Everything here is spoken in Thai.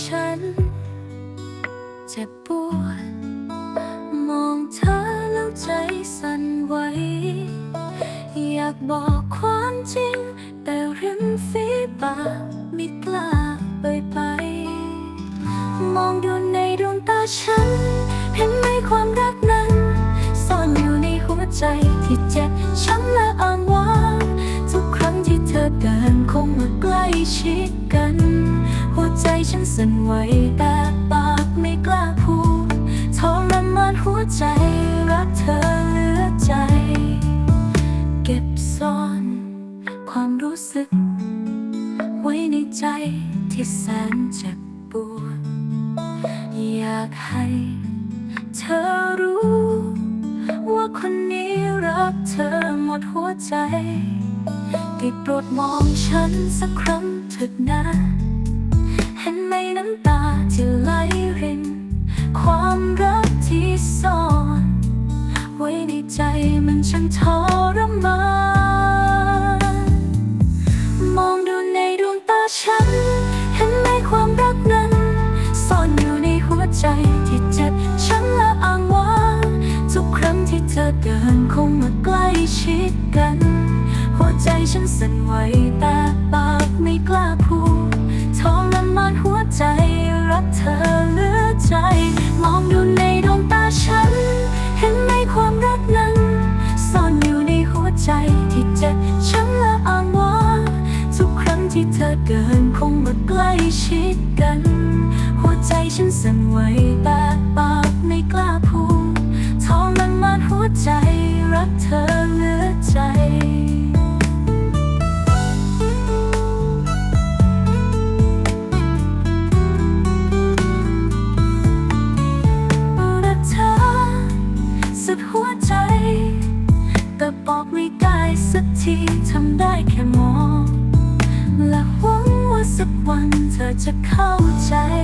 ฉันเจ็บปวดมองเธอแล้วใจสั่นไหว อยากบอกความจริง แต่ริมฝีปากม่กล้าไปไป มองดูในดวงตาฉัน เห็นไหมความรักนั้นซ่อนอยู่ในหัวใจที่เจ็บช้ำและอ้างว้างทุกครั้งที่เธอเดินคงมาใกล้ชิดกัน สั่นไหวแต่ปากไม่กล้าพูดทรมานหัวใจรักเธอเหลือใจ เก็บซ่อน ความรู้สึก ไว้ในใจที่แสนเจ็บปวด อยากให้เธอรู้ ว่าคนนี้รักเธอหมดหัวใจได้โปรดมองฉันสักครั้งเถิดนะ ใจมันช่างทรมานมองดูในดวงตาฉัน เห็นไหมความรักนั้น ซ่อนอยู่ในหัวใจที่เจ็บช้ำและอ้างว้างทุกครั้งที่เธอเดินคงมาใกล้ชิดกัน หัวใจฉันสั่นไหวแต่ปากไม่กล้าพูด ที่เธอเกินคงมาใกล้ชิดกัน หัวใจฉันสั่นไหวแต่ปากไม่กล้าพูด สักวันเธอจะเข้าใจฉัน